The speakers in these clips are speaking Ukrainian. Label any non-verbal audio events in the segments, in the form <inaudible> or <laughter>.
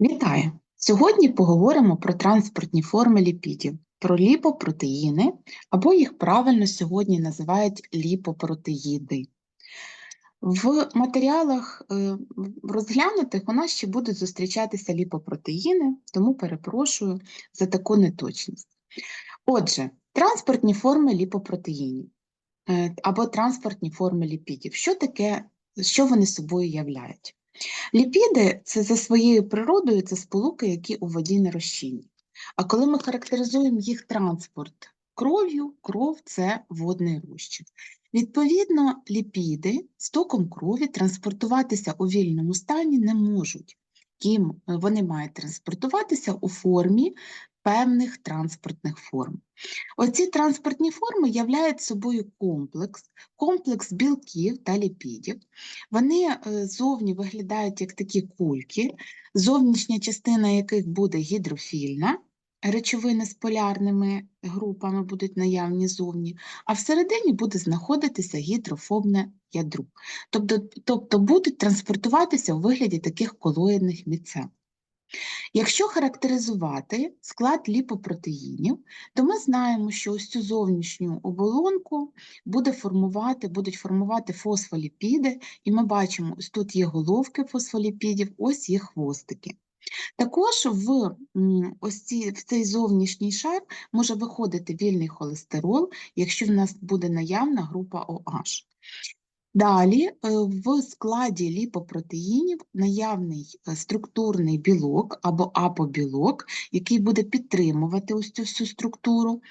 Вітаю! Сьогодні поговоримо про транспортні форми ліпідів, про ліпопротеїни, або їх правильно сьогодні називають ліпопротеїди. В матеріалах е, розглянутих у нас ще будуть зустрічатися ліпопротеїни, тому перепрошую за таку неточність. Отже, транспортні форми ліпопротеїнів е, або транспортні форми ліпідів. Що таке, що вони собою являють? Ліпіди це за своєю природою це сполуки, які у воді не розчинні. А коли ми характеризуємо їх транспорт кров'ю, кров це водний розчин. Відповідно, ліпіди з током крові транспортуватися у вільному стані не можуть. Ким вони мають транспортуватися у формі певних транспортних форм. Оці транспортні форми являють собою комплекс, комплекс білків та ліпідів. Вони е, зовні виглядають як такі кульки, зовнішня частина яких буде гідрофільна, речовини з полярними групами будуть наявні зовні, а всередині буде знаходитися гідрофобне ядро. Тобто, тобто будуть транспортуватися у вигляді таких колоїдних міцел. Якщо характеризувати склад ліпопротеїнів, то ми знаємо, що ось цю зовнішню оболонку буде формувати, будуть формувати фосфоліпіди, і ми бачимо, ось тут є головки фосфоліпідів, ось є хвостики. Також в ось ці, в цей зовнішній шар може виходити вільний холестерол, якщо в нас буде наявна група OH. Далі е, в складі ліпопротеїнів наявний е, структурний білок або апобілок, який буде підтримувати ось цю всю структуру.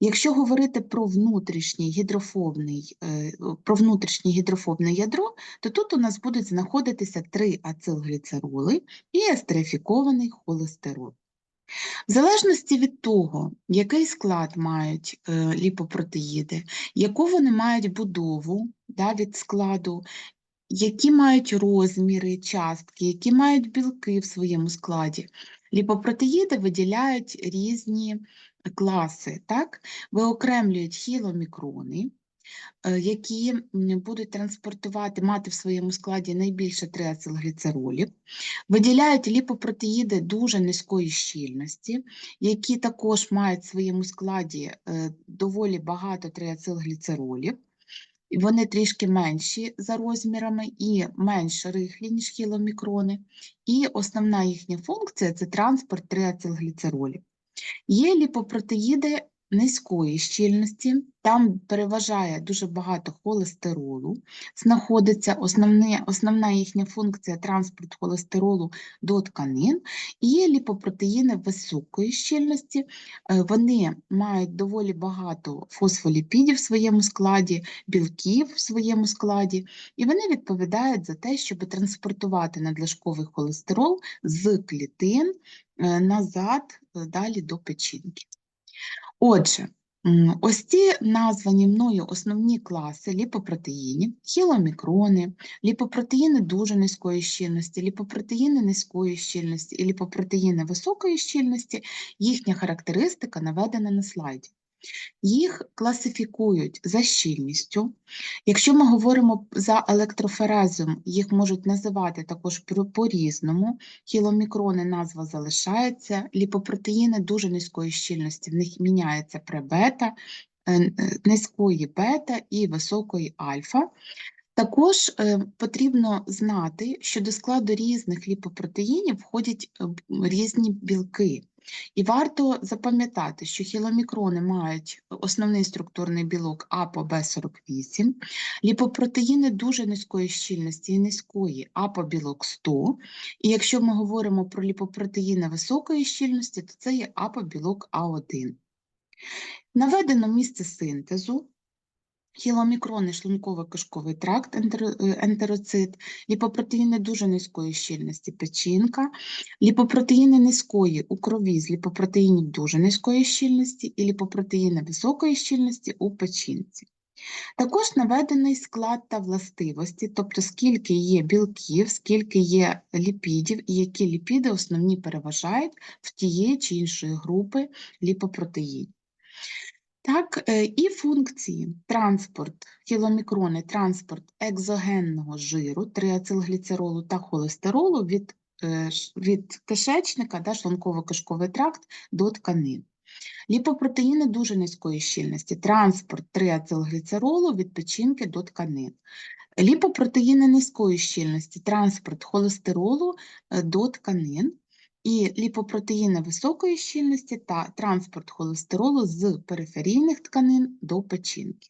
Якщо говорити про внутрішній гідрофобний, е, про внутрішнє гідрофобне ядро, то тут у нас будуть знаходитися три ацилгліцероли і естерифікований холестерол. В залежності від того, який склад мають е, ліпопротеїди, яку вони мають будову да, від складу, які мають розміри, частки, які мають білки в своєму складі, ліпопротеїди виділяють різні класи, так? виокремлюють хіломікрони, які будуть транспортувати, мати в своєму складі найбільше триацилгліцеролів, виділяють ліпопротеїди дуже низької щільності, які також мають в своєму складі е, доволі багато триацилгліцеролів. Вони трішки менші за розмірами і менш рихлі, ніж хіломікрони. І основна їхня функція це транспорт триацилгліцеролів. Є ліпопротеїди низької щільності, там переважає дуже багато холестеролу, знаходиться основне, основна їхня функція транспорт холестеролу до тканин, і ліпопротеїни високої щільності, е, вони мають доволі багато фосфоліпідів в своєму складі, білків в своєму складі, і вони відповідають за те, щоб транспортувати надлишковий холестерол з клітин е, назад е, далі до печінки. Отже, ось ці названі мною основні класи ліпопротеїнів, хіломікрони, ліпопротеїни дуже низької щільності, ліпопротеїни низької щільності і ліпопротеїни високої щільності, їхня характеристика наведена на слайді. Їх класифікують за щільністю. Якщо ми говоримо за електроферезом, їх можуть називати також по-різному. Кіломікрони назва залишається, ліпопротеїни дуже низької щільності, в них міняється пребета, е, е, низької бета і високої альфа. Також е, потрібно знати, що до складу різних ліпопротеїнів входять різні білки. І варто запам'ятати, що хіломікрони мають основний структурний білок апо Б48, ліпопротеїни дуже низької щільності і низької А білок 100. І якщо ми говоримо про ліпопротеїни високої щільності, то це є апобілок білок А1. Наведено місце синтезу Хіломікрони, шлунково-кишковий тракт, е, ентероцит, ліпопротеїни дуже низької щільності печінка, ліпопротеїни низької у крові з ліпопротеїнів дуже низької щільності і ліпопротеїни високої щільності у печінці. Також наведений склад та властивості, тобто скільки є білків, скільки є ліпідів і які ліпіди основні переважають в тієї чи іншої групи ліпопротеїнів. Так, е, і функції транспорт, кіломікрони, транспорт екзогенного жиру, триацилгліцеролу та холестеролу від е, від кишечника, да, шлунково-кишковий тракт до тканин. Ліпопротеїни дуже низької щільності, транспорт триацилгліцеролу від печінки до тканин. Ліпопротеїни низької щільності, транспорт холестеролу е, до тканин. І ліпопротеїни високої щільності та транспорт холестеролу з периферійних тканин до печінки.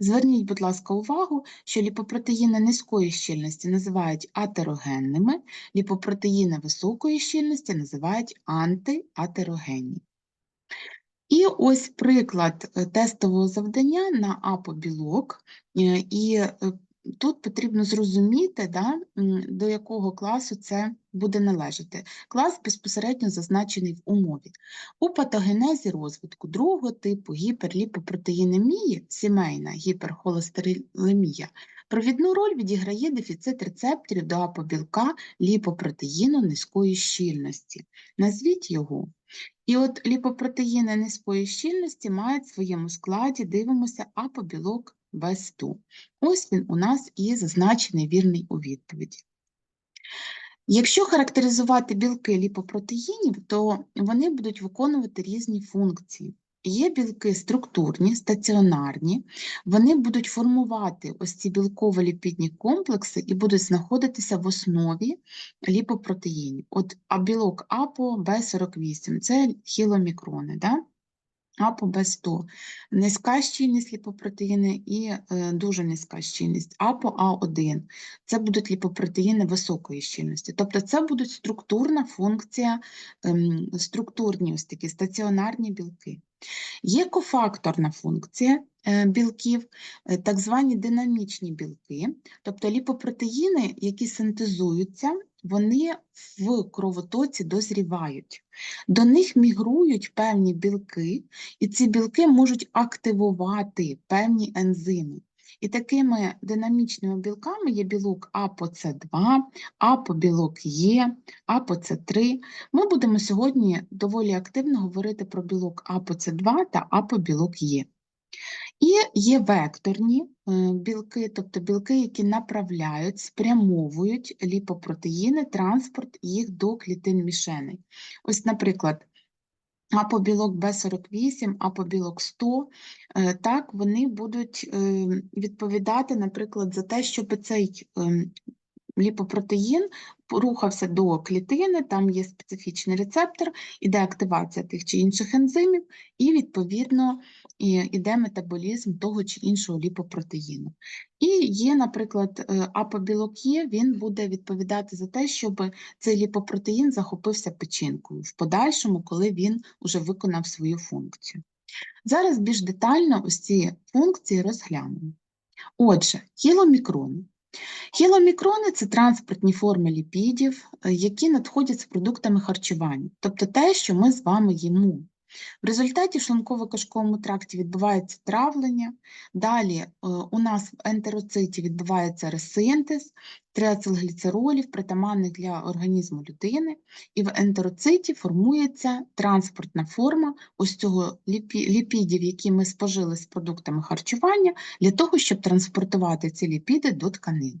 Зверніть, будь ласка, увагу, що ліпопротеїни низької щільності називають атерогенними, ліпопротеїни високої щільності називають антиатерогенні. І ось приклад е, тестового завдання на апобілок. Е, І е, тут потрібно зрозуміти, да, до якого класу це буде належати. Клас безпосередньо зазначений в умові. У патогенезі розвитку другого типу гіперліпопротеїнемії, сімейна гіперхолестеролемія, провідну роль відіграє дефіцит рецепторів до апобілка ліпопротеїну низької щільності. Назвіть його. І от ліпопротеїни низької щільності мають в своєму складі, дивимося, апобілок Б100. Ось він у нас і зазначений вірний у відповіді. Якщо характеризувати білки ліпопротеїнів, то вони будуть виконувати різні функції. Є білки структурні, стаціонарні, вони будуть формувати ось ці білково-ліпідні комплекси і будуть знаходитися в основі ліпопротеїнів. От а білок АПО Б48 це хіломікрони, да? АПО Б100 низька щільність ліпопротеїни і е, дуже низька щільність АПО А1 це будуть ліпопротеїни високої щільності. Тобто це будуть структурна функція, е, структурні ось такі стаціонарні білки. Є кофакторна функція е, білків, е, так звані динамічні білки, тобто ліпопротеїни, які синтезуються, вони в кровотоці дозрівають. До них мігрують певні білки, і ці білки можуть активувати певні ензими. І такими динамічними білками є білок АПОЦ2, АПОБілок Е, АПОЦ3. Ми будемо сьогодні доволі активно говорити про білок АПОЦ2 та АПОБілок Е. І є векторні е, білки, тобто білки, які направляють, спрямовують ліпопротеїни, транспорт їх до клітин мішеней. Ось, наприклад, апобілок Б48, апобілок 100, е, так, вони будуть е, відповідати, наприклад, за те, щоб цей ем, ліпопротеїн рухався до клітини, там є специфічний рецептор, іде активація тих чи інших ензимів, і, відповідно, іде метаболізм того чи іншого ліпопротеїну. І є, наприклад, е, апобілок Є, він буде відповідати за те, щоб цей ліпопротеїн захопився печінкою в подальшому, коли він уже виконав свою функцію. Зараз більш детально ось ці функції розглянемо. Отже, кіломікрон. Хіломікрони це транспортні форми ліпідів, е, які надходять з продуктами харчування, тобто те, що ми з вами їмо. В результаті в шлунково-кишковому тракті відбувається травлення, далі е, у нас в ентероциті відбувається ресинтез триацилгліцеролів, притаманних для організму людини, і в ентероциті формується транспортна форма ось цього ліпідів, які ми спожили з продуктами харчування, для того, щоб транспортувати ці ліпіди до тканин.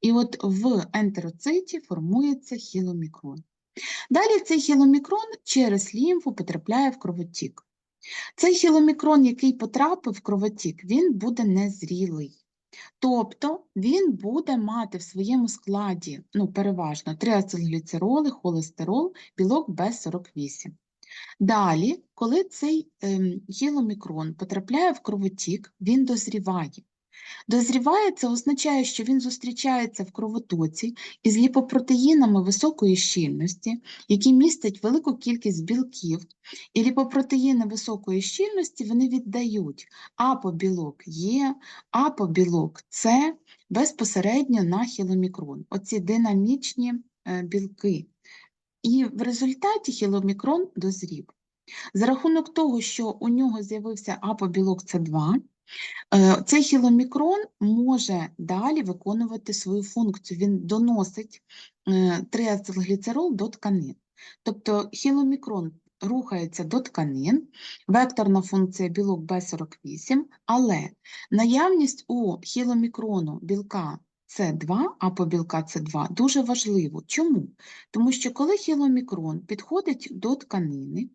І от в ентероциті формується хіломікрон. Далі цей хіломікрон через лімфу потрапляє в кровотік. Цей хіломікрон, який потрапив в кровотік, він буде незрілий. Тобто він буде мати в своєму складі, ну, переважно, триацилгліцероли, холестерол, білок Б48. Далі, коли цей ем, гіломікрон потрапляє в кровотік, він дозріває. Дозріває це означає, що він зустрічається в кровотоці із ліпопротеїнами високої щільності, які містять велику кількість білків, і ліпопротеїни високої щільності вони віддають апобілок Е, апобілок С безпосередньо на хіломікрон, оці динамічні е, білки. І в результаті хіломікрон дозрів. За рахунок того, що у нього з'явився апобілок С2, Е, Цей хіломікрон може далі виконувати свою функцію. Він доносить е, триацилгліцерол до тканин. Тобто хіломікрон рухається до тканин, векторна функція білок Б48, але наявність у хіломікрону білка С2, апобілка С2 дуже важливо. Чому? Тому що коли хіломікрон підходить до тканини,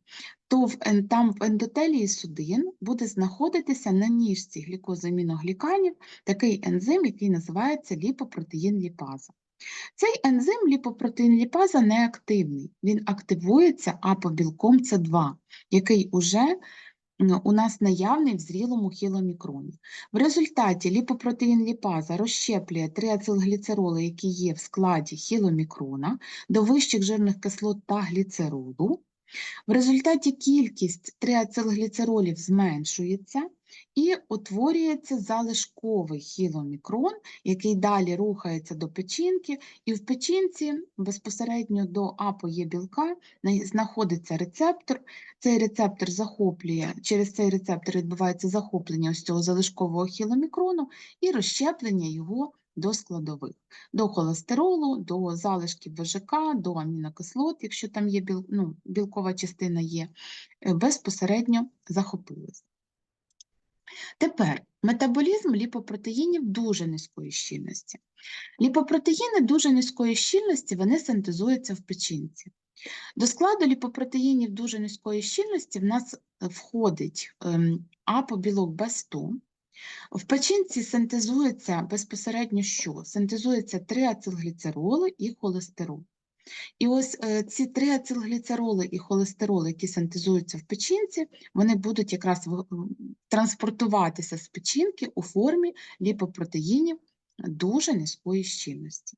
то в, там в ендотелії судин буде знаходитися на ніжці глікозаміногліканів такий ензим, який називається ліпопротеїн ліпаза. Цей ензим ліпопротеїн ліпаза неактивний, він активується апобілком С2, який уже у нас наявний в зрілому хіломікроні. В результаті ліпопротеїн ліпаза розщеплює триацилгліцероли, які є в складі хіломікрона, до вищих жирних кислот та гліцеролу. В результаті кількість триацилгліцеролів зменшується і утворюється залишковий хіломікрон, який далі рухається до печінки, і в печінці безпосередньо до апоє білка знаходиться рецептор. Цей рецептор захоплює, через цей рецептор відбувається захоплення ось цього залишкового хіломікрону і розщеплення його до складових, до холестеролу, до залишків ВЖК, до амінокислот, якщо там є біл, ну, білкова частина є, е, безпосередньо захопились. Тепер метаболізм ліпопротеїнів дуже низької щільності. Ліпопротеїни дуже низької щільності вони синтезуються в печінці. До складу ліпопротеїнів дуже низької щільності в нас е, входить ем, апобілок Б100. В печінці синтезується безпосередньо що? Синтезується триацилгліцероли і холестерол. І ось е, ці триацилгліцероли і холестерол, які синтезуються в печінці, вони будуть якраз транспортуватися з печінки у формі ліпопротеїнів дуже низької щільності.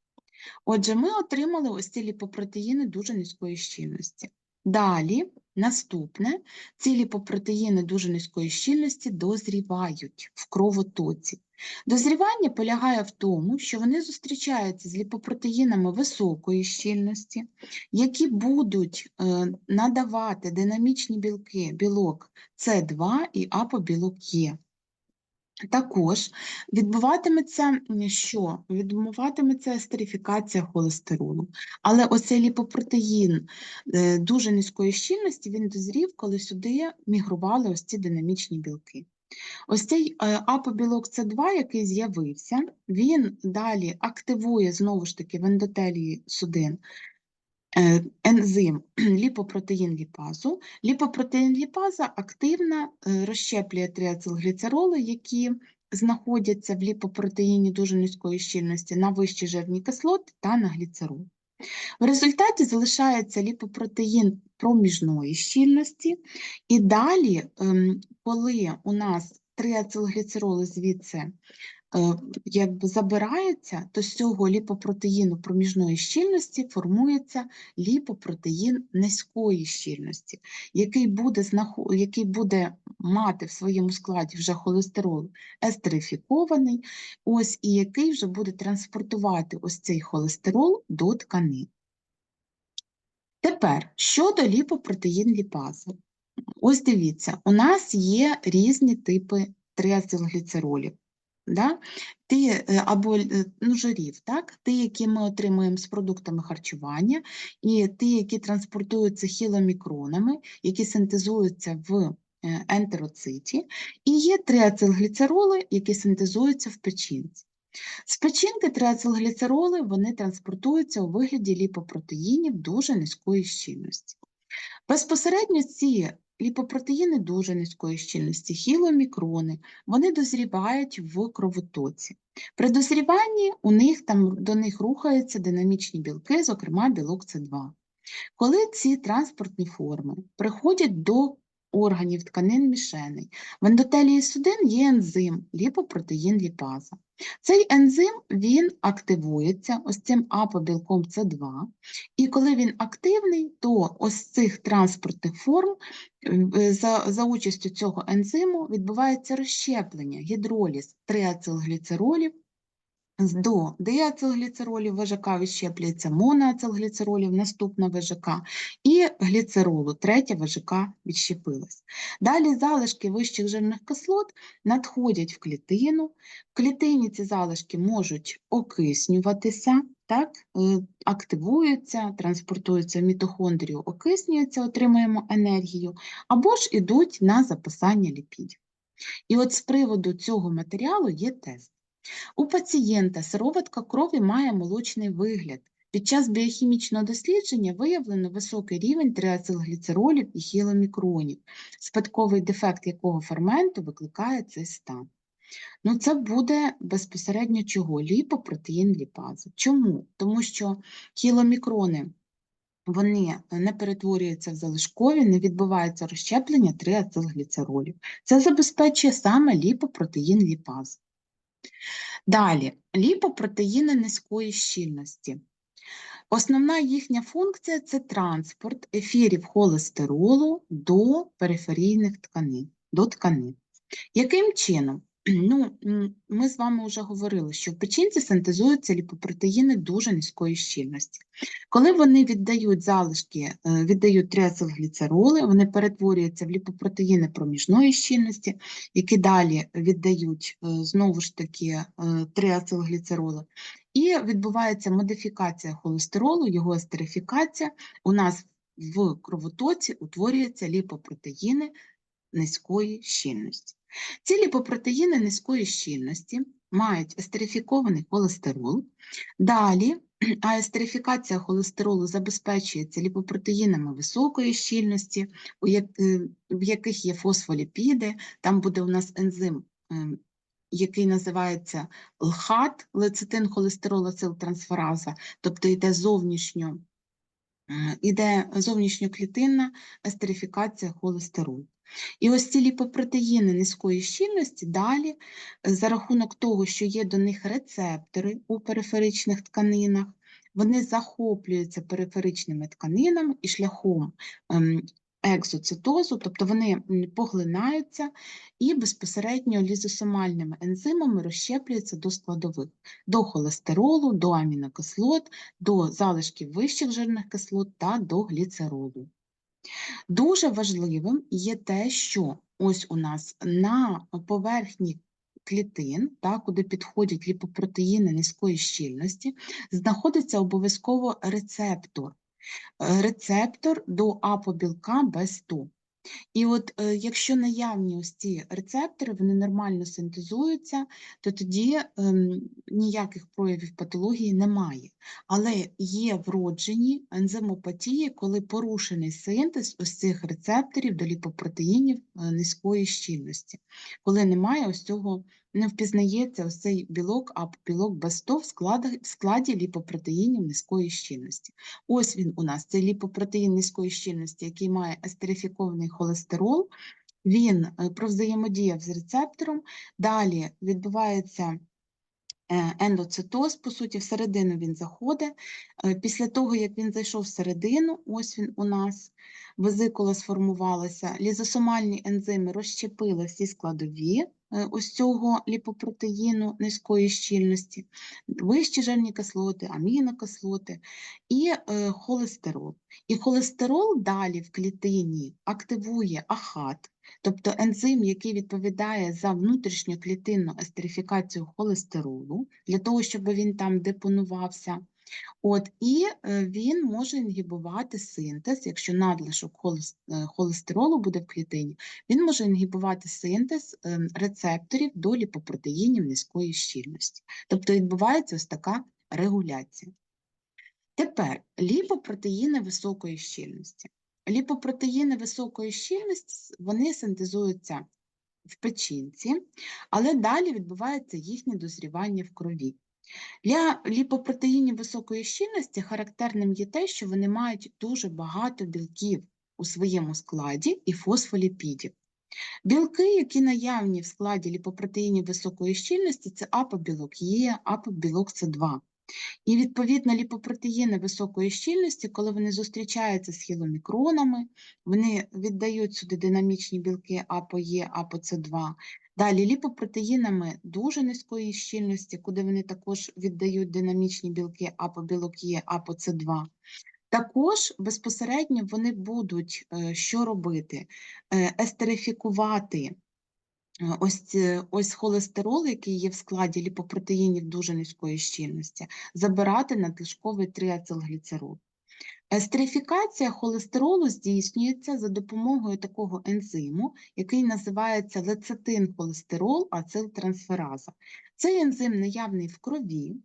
Отже, ми отримали ось ці ліпопротеїни дуже низької щільності. Далі, наступне, ці ліпопротеїни дуже низької щільності дозрівають в кровотоці. Дозрівання полягає в тому, що вони зустрічаються з ліпопротеїнами високої щільності, які будуть е, надавати динамічні білки, білок С2 і апобілок Є. Також відбуватиметься що? Відбуватиметься естерифікація холестеролу. Але оцей ліпопротеїн е, дуже низької щільності він дозрів, коли сюди мігрували ось ці динамічні білки. Ось цей е, апобілок С2, який з'явився, він далі активує знову ж таки в ендотелії судин е, ензим <clears throat> ліпопротеїн ліпазу. Ліпопротеїн ліпаза активно е, розщеплює триацилгліцероли, які знаходяться в ліпопротеїні дуже низької щільності на вищі жирні кислоти та на гліцерол. В результаті залишається ліпопротеїн проміжної щільності, і далі, ем, коли у нас триацилгліцероли звідси е, якби забираються, то з цього ліпопротеїну проміжної щільності формується ліпопротеїн низької щільності, який буде, який буде мати в своєму складі вже холестерол естерифікований, ось і який вже буде транспортувати ось цей холестерол до тканин. Tепер щодо ліпопротеїн ліпази. Ось дивіться, у нас є різні типи триацилгліцеролів. Да? Ті, е, або е, ну, жирів, так? ті, які ми отримуємо з продуктами харчування, і ті, які транспортуються хіломікронами, які синтезуються в е, ентероциті, і є триацилгліцероли, які синтезуються в печінці. З печінки триацилгліцероли вони транспортуються у вигляді ліпопротеїнів дуже низької щільності. Безпосередньо ці ліпопротеїни дуже низької щільності, хіломікрони, вони дозрівають в кровотоці. При дозріванні у них там до них рухаються динамічні білки, зокрема білок С2. Коли ці транспортні форми приходять до органів тканин мішеней, в ендотелії судин є ензим ліпопротеїн ліпаза. Цей ензим він активується ось цим апобілком С2, і коли він активний, то ось цих транспортних форм е, за, за участю цього ензиму відбувається розщеплення, гідроліз триацилгліцеролів до диацилгліцеролів ВЖК відщеплюється моноацилгліцеролів, наступна ВЖК, і гліцеролу, третя ВЖК відщепилась. Далі залишки вищих жирних кислот надходять в клітину. В клітині ці залишки можуть окиснюватися, так, е, активуються, транспортуються в мітохондрію, окиснюються, отримуємо енергію, або ж ідуть на записання ліпідів. І от з приводу цього матеріалу є тест. У пацієнта сироватка крові має молочний вигляд. Під час біохімічного дослідження виявлено високий рівень триацилгліцеролів і хіломікронів, спадковий дефект якого ферменту викликає цей стан. Ну, це буде безпосередньо чого? Ліпопротеїн ліпази. Чому? Тому що хіломікрони вони не перетворюються в залишкові, не відбувається розщеплення триацилгліцеролів. Це забезпечує саме ліпопротеїн ліпази. Далі, ліпопротеїни низької щільності. Основна їхня функція це транспорт ефірів холестеролу до периферійних тканин, до тканин. Яким чином? Ну, ми з вами вже говорили, що в печінці синтезуються ліпопротеїни дуже низької щільності. Коли вони віддають залишки, е, віддають триацилгліцероли, вони перетворюються в ліпопротеїни проміжної щільності, які далі віддають е, знову ж таки е. І відбувається модифікація холестеролу, його естерифікація. У нас в кровотоці утворюються ліпопротеїни низької щільності. Ці ліпопротеїни низької щільності мають естерифікований холестерол. Далі, <clears throat> а естерифікація холестеролу забезпечується ліпопротеїнами високої щільності, е, в яких є фосфоліпіди, там буде у нас ензим, ем, який називається ЛХАТ, лецитин холестеролацилтрансфераза, тобто йде зовнішньо, е, іде зовнішньоклітинна естерифікація холестеролу. І ось ці ліпопротеїни низької щільності далі, е, за рахунок того, що є до них рецептори у периферичних тканинах, вони захоплюються периферичними тканинами і шляхом ем, екзоцитозу, тобто вони поглинаються і безпосередньо лізосомальними ензимами розщеплюються до складових, до холестеролу, до амінокислот, до залишків вищих жирних кислот та до гліцеролу. Дуже важливим є те, що ось у нас на поверхні клітин, так, куди підходять ліпопротеїни низької щільності, знаходиться обов'язково рецептор. Рецептор до апобілка Б100. І от е, якщо наявні ось ці рецептори, вони нормально синтезуються, то тоді ем, ніяких проявів патології немає. Але є вроджені ензимопатії, коли порушений синтез ось цих рецепторів до ліпопротеїнів е, низької щільності, коли немає ось цього, не впізнається цей білок, а білок Б100 в складі, в складі ліпопротеїнів низької щільності. Ось він у нас, цей ліпопротеїн низької щільності, який має естерифікований холестерол, він е, провзаємодіяв з рецептором, далі відбувається е, ендоцитоз, по суті, всередину він заходить. Е, Після того, як він зайшов всередину, ось він у нас, везикула сформувалася, лізосомальні ензими розщепили всі складові ось цього ліпопротеїну низької щільності, вищі жирні кислоти, амінокислоти і е, холестерол. І холестерол далі в клітині активує ахат, тобто ензим, який відповідає за внутрішньоклітинну естерифікацію холестеролу, для того, щоб він там депонувався. От, і е, він може інгібувати синтез, якщо надлишок е, холестеролу буде в клітині, він може інгібувати синтез ем, рецепторів до ліпопротеїнів низької щільності. Тобто відбувається ось така регуляція. Тепер ліпопротеїни високої щільності. Ліпопротеїни високої щільності вони синтезуються в печінці, але далі відбувається їхнє дозрівання в крові. Для ліпопротеїнів високої щільності характерним є те, що вони мають дуже багато білків у своєму складі і фосфоліпідів. Білки, які наявні в складі ліпопротеїнів високої щільності, це апобілок Е, апобілок С2. І відповідно ліпопротеїни високої щільності, коли вони зустрічаються з хіломікронами, вони віддають сюди динамічні білки АПОЕ, АПОЦ2. Далі ліпопротеїнами дуже низької щільності, куди вони також віддають динамічні білки апобілок Е, АПОЦ2. Також безпосередньо вони будуть е, що робити? Е, Естерифікувати е, ось, ось холестерол, який є в складі ліпопротеїнів дуже низької щільності, забирати надлишковий триацилгліцерол. Естерифікація холестеролу здійснюється за допомогою такого ензиму, який називається лецитин-холестерол ацилтрансфераза. Цей ензим наявний в крові,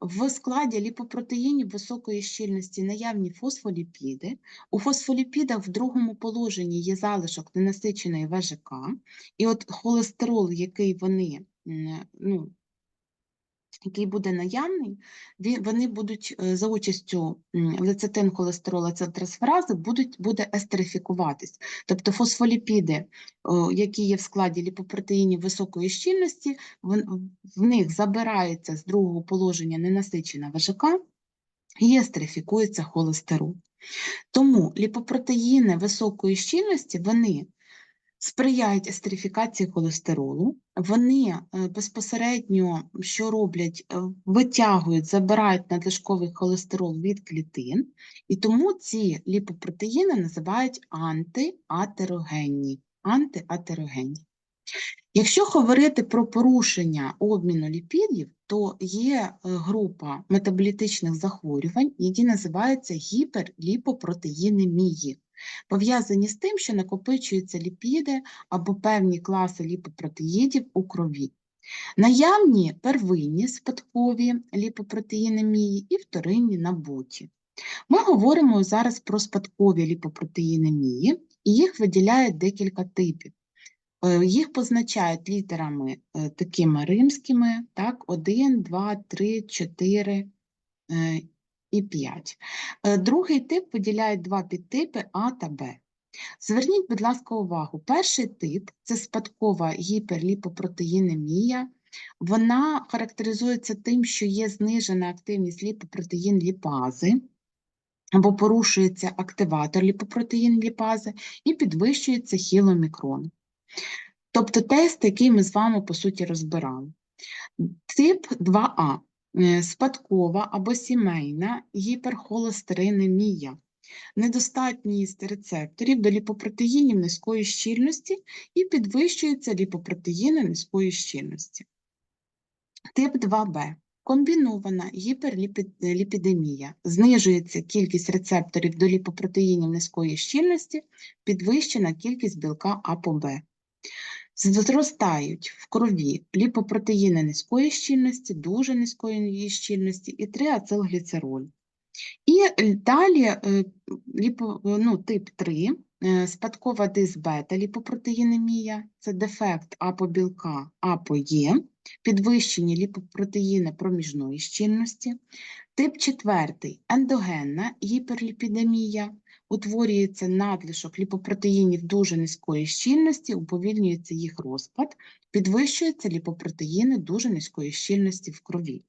в складі ліпопротеїнів високої щільності наявні фосфоліпіди. У фосфоліпідах в другому положенні є залишок ненасиченої ВЖК, і от холестерол, який вони ну, який буде наявний, вони будуть е, за участю лецитин холестерола трансферази будуть буде естерифікуватись. Тобто фосфоліпіди, які є в складі ліпопротеїнів високої щільності, в них забирається з другого положення ненасичена ВЖК і естерифікується холестерол. Тому ліпопротеїни високої щільності вони сприяють естерифікації холестеролу, вони е, безпосередньо що роблять, Е, витягують, забирають надлишковий холестерол від клітин, і тому ці ліпопротеїни називають антиатерогенні. антиатерогенні. Якщо говорити про порушення обміну ліпідів, то є е, група метаболітичних захворювань, які називаються гіперліпопротеїнемії пов'язані з тим, що накопичуються ліпіди або певні класи ліпопротеїдів у крові. Наявні первинні спадкові ліпопротеїнемії і вторинні набуті. Ми говоримо зараз про спадкові ліпопротеїнемії, і їх виділяють декілька типів. Е, Їх позначають літерами е, такими римськими, так, 1, 2, 3, 4 е, і 5. Е, Другий тип виділяють два підтипи А та Б. Зверніть, будь ласка, увагу. Перший тип це спадкова гіперліпопротеїнемія. Вона характеризується тим, що є знижена активність ліпопротеїн ліпази, або порушується активатор ліпопротеїн ліпази і підвищується хіломікрон. Тобто тест, який ми з вами по суті розбирали. Тип 2А е, спадкова або сімейна гіперхолестеринемія. Недостатність рецепторів до ліпопротеїнів низької щільності і підвищуються ліпопротеїни низької щільності. Тип 2Б. Комбінована гіперліпідемія. Знижується кількість рецепторів до ліпопротеїнів низької щільності, підвищена кількість білка А по Б. Зростають в крові ліпопротеїни низької щільності, дуже низької щільності і 3-ацилгліцероль. І далі е, ну, тип 3, е, спадкова дисбета ліпопротеїнемія, це дефект апобілка АПОЄ, підвищені ліпопротеїни проміжної щільності. Тип 4 ендогенна гіперліпідемія, утворюється надлишок ліпопротеїнів дуже низької щільності, уповільнюється їх розпад, підвищуються ліпопротеїни дуже низької щільності в крові.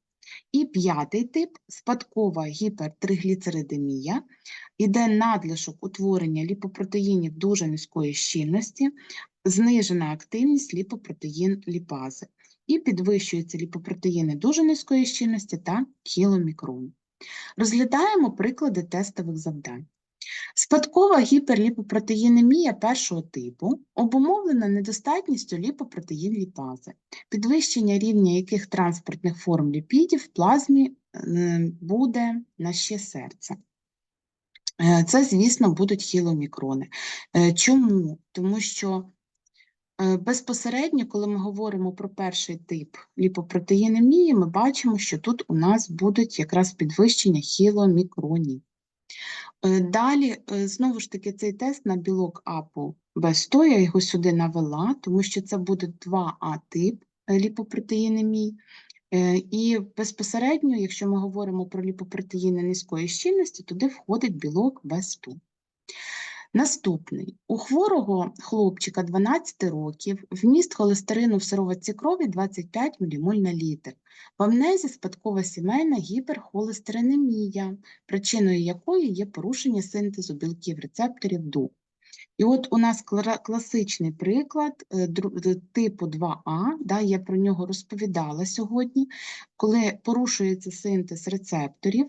І п'ятий тип спадкова гіпертригліцеридемія, іде надлишок утворення ліпопротеїнів дуже низької щільності, знижена активність ліпопротеїн ліпази і підвищуються ліпопротеїни дуже низької щільності та кіломікрон. Розглядаємо приклади тестових завдань. Спадкова гіперліпопротеїнемія першого типу обумовлена недостатністю ліпопротеїн ліпази, підвищення рівня яких транспортних форм ліпідів в плазмі буде на ще серце. Е, Це, звісно, будуть хіломікрони. Е, Чому? Тому що е, безпосередньо, коли ми говоримо про перший тип ліпопротеїнемії, ми бачимо, що тут у нас будуть якраз підвищення хіломікронів. Е, Далі, е, знову ж таки, цей тест на білок АПО Б100, я його сюди навела, тому що це буде 2А-тип ліпопротеїни мій. І безпосередньо, якщо ми говоримо про ліпопротеїни низької щільності, туди входить білок Б100. Наступний. У хворого хлопчика 12 років вміст холестерину в сироватці крові 25 ммоль на літр. В амнезі спадкова сімейна гіперхолестеринемія, причиною якої є порушення синтезу білків рецепторів ДУ. І от у нас класичний приклад е, е, типу 2А, да, я про нього розповідала сьогодні, коли порушується синтез рецепторів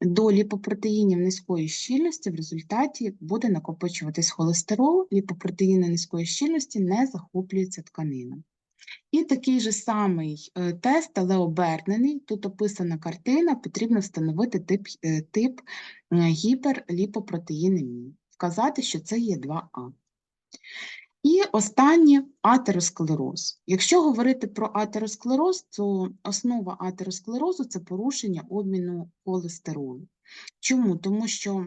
до ліпопротеїнів низької щільності, в результаті буде накопичуватись холестерол, ліпопротеїни низької щільності не захоплюються тканинами. І такий же самий е, тест, але обернений. Тут описана картина, потрібно встановити тип, е, тип е, гіперліпопротеїнемії, вказати, що це є 2А. Останнє атеросклероз. Якщо говорити про атеросклероз, то основа атеросклерозу це порушення обміну холестеролу. Чому? Тому що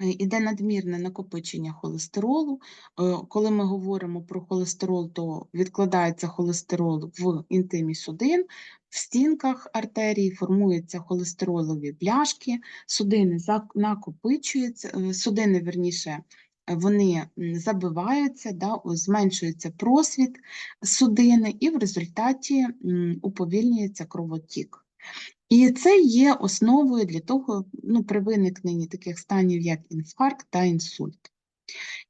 е, іде надмірне накопичення холестеролу. Е, Коли ми говоримо про холестерол, то відкладається холестерол в інтимі судин, в стінках артерії формуються холестеролові бляшки, судини накопичуються, е, судини, верніше, вони забиваються, да, зменшується просвіт судини, і в результаті уповільнюється кровотік. І це є основою для того, ну, при виникненні таких станів, як інфаркт та інсульт.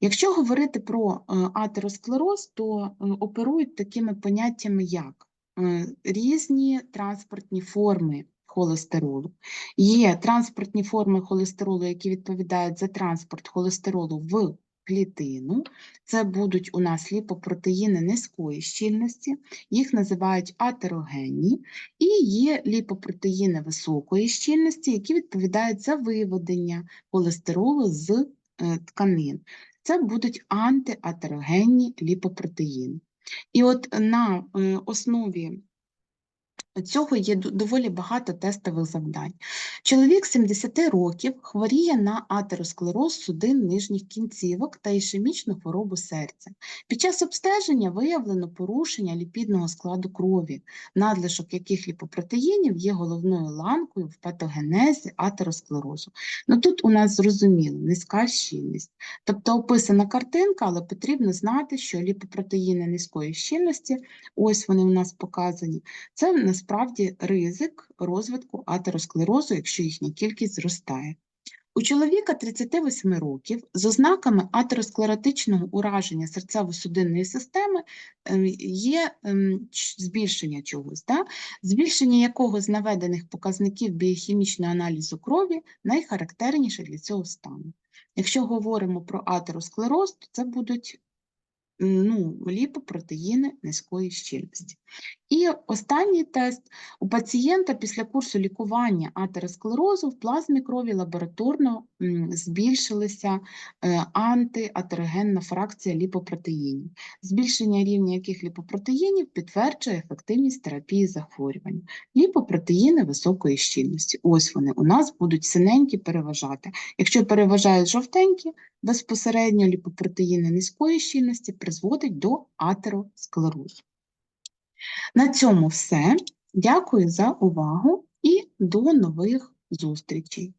Якщо говорити про е, атеросклероз, то е, оперують такими поняттями, як е, різні транспортні форми холестеролу. Є транспортні форми холестеролу, які відповідають за транспорт холестеролу в клітину. Це будуть у нас ліпопротеїни низької щільності, їх називають атерогенні, і є ліпопротеїни високої щільності, які відповідають за виведення холестеролу з е, тканин. Це будуть антиатерогенні ліпопротеїни. І от на е, основі цього є доволі багато тестових завдань. Чоловік 70 років хворіє на атеросклероз судин нижніх кінцівок та ішемічну хворобу серця. Під час обстеження виявлено порушення ліпідного складу крові, надлишок яких ліпопротеїнів є головною ланкою в патогенезі атеросклерозу. Ну тут у нас зрозуміло низька щільність. Тобто описана картинка, але потрібно знати, що ліпопротеїни низької щільності, ось вони у нас показані, це насправді ризик розвитку атеросклерозу, якщо їхня кількість зростає. У чоловіка 38 років з ознаками атеросклеротичного ураження серцево-судинної системи ем, є ем, збільшення чогось, да? збільшення якого з наведених показників біохімічного аналізу крові найхарактерніше для цього стану. Якщо говоримо про атеросклероз, то це будуть ну, ліпопротеїни низької щільності. І останній тест у пацієнта після курсу лікування атеросклерозу в плазмі крові лабораторно збільшилася е, антиатерогенна фракція ліпопротеїнів, збільшення рівня яких ліпопротеїнів підтверджує ефективність терапії захворювань. Ліпопротеїни високої щільності. Ось вони у нас будуть синенькі переважати. Якщо переважають жовтенькі, безпосередньо ліпопротеїни низької щільності призводить до атеросклерозу. На цьому все. Дякую за увагу і до нових зустрічей.